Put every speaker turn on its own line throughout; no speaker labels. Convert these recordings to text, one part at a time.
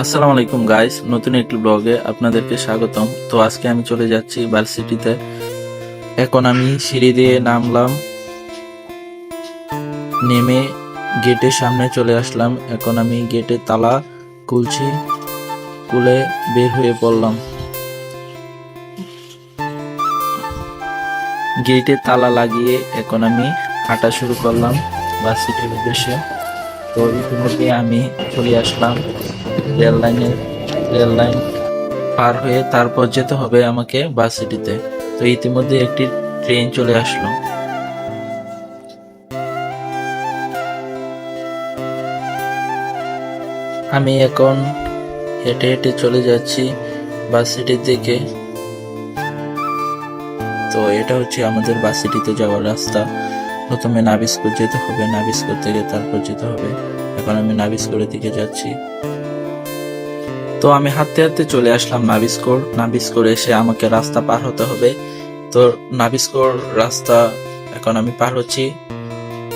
আসসালামু আলাইকুম গাইস নতুন একটি ব্লগে আপনাদেরকে স্বাগতম। তো আজকে আমি চলে যাচ্ছি ভার্সিটিতে এখন আমি সিঁড়ি দিয়ে নামলাম। নেমে গেটের সামনে চলে আসলাম। এখন আমি গেটের তালা খুলছি, খুলে বের হয়ে পড়লাম। গেটে তালা লাগিয়ে এখন আমি হাঁটা শুরু করলাম ভার্সিটির উদ্দেশ্যে। তো ইতিমধ্যে আমি চলে আসলাম। রেল লাইনের রেল লাইন পার হয়ে তারপর যেতে হবে আমাকে বাস সিটিতে। তো ইতিমধ্যে একটি ট্রেন চলে আসলো। আমি এখন হেঁটে হেঁটে চলে যাচ্ছি বাস সিটির দিকে। তো এটা হচ্ছে আমাদের বাস সিটিতে যাওয়ার রাস্তা। প্রথমে নাবিস্কর যেতে হবে, নাবিস্কর থেকে তারপর যেতে হবে। এখন আমি নাবিস্করের দিকে যাচ্ছি। তো আমি হাঁটতে হাঁটতে চলে আসলাম নাবিস্কর। নাবিস্কর এসে আমাকে রাস্তা পার হতে হবে। তো নাবিস্কর রাস্তা এখন আমি পার হচ্ছি।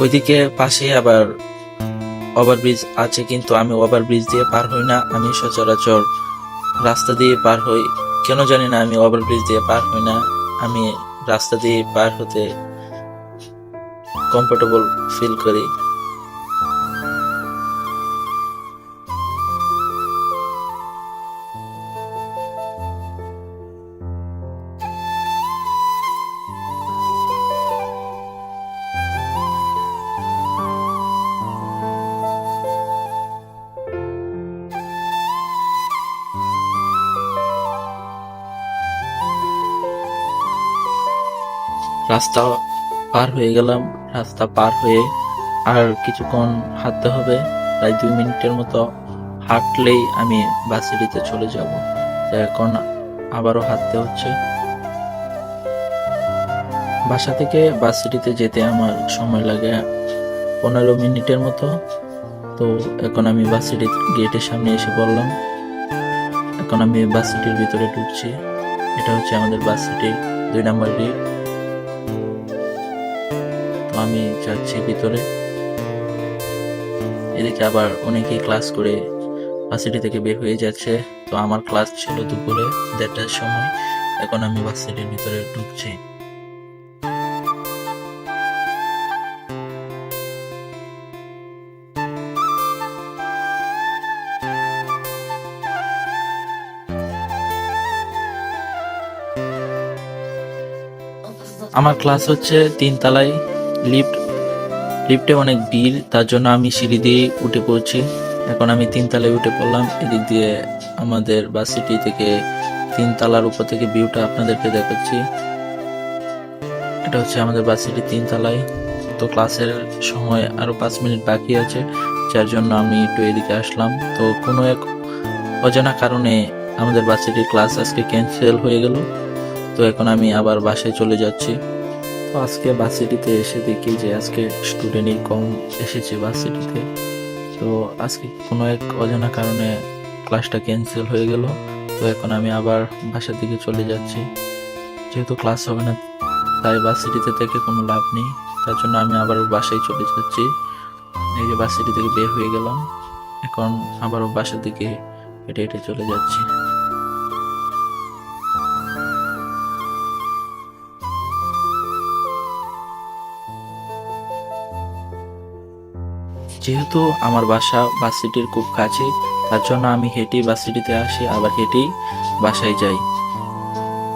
ওইদিকে পাশে আবার ওভারব্রিজ আছে, কিন্তু আমি ওভারব্রিজ দিয়ে পার হই না। আমি সচরাচর রাস্তা দিয়ে পার হই। কেন জানি না, আমি ওভারব্রিজ দিয়ে পার হই না। আমি রাস্তা দিয়ে পার হতে কমফোর্টেবল ফিল করি। রাস্তা পার হয়ে গেলাম। রাস্তা পার হয়ে আর কিছুক্ষণ হাঁটতে হবে। প্রায় দুই মিনিটের মতো হাঁটলেই আমি বাসিটিতে চলে যাব। এখন আবারও হাঁটতে হচ্ছে। বাসা থেকে বাসিটিতে যেতে আমার সময় লাগে পনেরো মিনিটের মতো। তো এখন আমি বাসিটি গেটের সামনে এসে পড়লাম। এখন আমি বাসিটির ভিতরে ঢুকছি। এটা হচ্ছে আমাদের বাসিটির দুই নম্বর গেট। আমি যাচ্ছি ভিতরে। এদিকে আবার অনেকেই ক্লাস করে ভার্সিটি থেকে বের হয়ে যাচ্ছে। তো আমার ক্লাস ছিল দুপুরে দেড়টার সময়। এখন আমি ভার্সিটির ভিতরে ঢুকছি। আমার ক্লাস হচ্ছে তিন তলায় লিফট লিফটে অনেক ভিড়, তার জন্য আমি সিঁড়ি দিয়ে উঠে পড়ছি। এখন আমি তিন তলায় উঠে পড়লাম। এদিক দিয়ে আমাদের ভার্সিটি থেকে তিন তলার উপর থেকে ভিউটা আপনাদেরকে দেখাচ্ছি। এটা হচ্ছে আমাদের ভার্সিটি তিন তলায় তো ক্লাসের সময় আরও পাঁচ মিনিট বাকি আছে, যার জন্য আমি একটু এদিকে আসলাম। তো কোনো এক অজানা কারণে আমাদের ভার্সিটির ক্লাস আজকে ক্যান্সেল হয়ে গেল। তো এখন আমি আবার বাসায় চলে যাচ্ছি। তো আজকে ভার্সিটিতে এসে দেখি যে আজকে স্টুডেন্টই কম এসেছে ভার্সিটিতে তো আজকে কোনো এক অজানা কারণে ক্লাসটা ক্যান্সেল হয়ে গেল। তো এখন আমি আবার বাসার দিকে চলে যাচ্ছি। যেহেতু ক্লাস হবে না, তাই ভার্সিটিতে থেকে কোনো লাভ নেই। তার জন্য আমি আবার বাসায় চলে যাচ্ছি। এই যে ভার্সিটি থেকে বের হয়ে গেলাম। এখন আবারও বাসার দিকে হেঁটে হেঁটে চলে যাচ্ছি। যেহেতু আমার বাসা বাস সিটির খুব কাছে, তার জন্য আমি হেঁটেই বাস সিটিতে আসি, আবার হেঁটেই বাসায় যাই।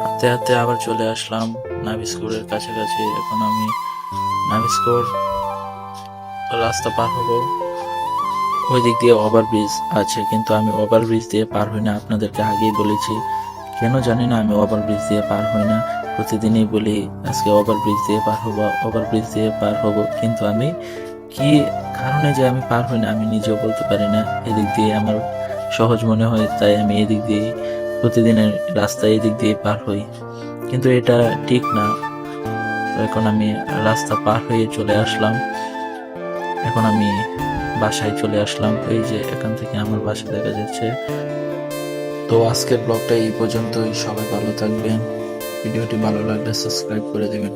হাতে হাতে আবার চলে আসলাম নাভিস্কোরের কাছাকাছি। এখন আমি নাভিস্কোর রাস্তা পার হব। ওই দিক দিয়ে ওভারব্রিজ আছে, কিন্তু আমি ওভারব্রিজ দিয়ে পার হই না, আপনাদেরকে আগেই বলেছি। কেন জানি না, আমি ওভারব্রিজ দিয়ে পার হই না। প্রতিদিনই বলি, আজকে ওভারব্রিজ দিয়ে পার হব ওভারব্রিজ দিয়ে পার হব। কিন্তু আমি কি কারণে যে আমি পার হই না, আমি নিজেও বলতে পারি না। এদিক দিয়ে আমার সহজ মনে হয়, তাই আমি এদিক দিয়ে প্রতিদিনের রাস্তায় এদিক দিয়ে পার হই। কিন্তু এটা ঠিক না। এখন আমি রাস্তা পার হয়ে চলে আসলাম। এখন আমি বাসায় চলে আসলাম। এই যে এখান থেকে আমার বাসা দেখা যাচ্ছে। তো আজকের ব্লগটা এই পর্যন্তই। সবাই ভালো থাকবেন। ভিডিওটি ভালো লাগলে সাবস্ক্রাইব করে দেবেন।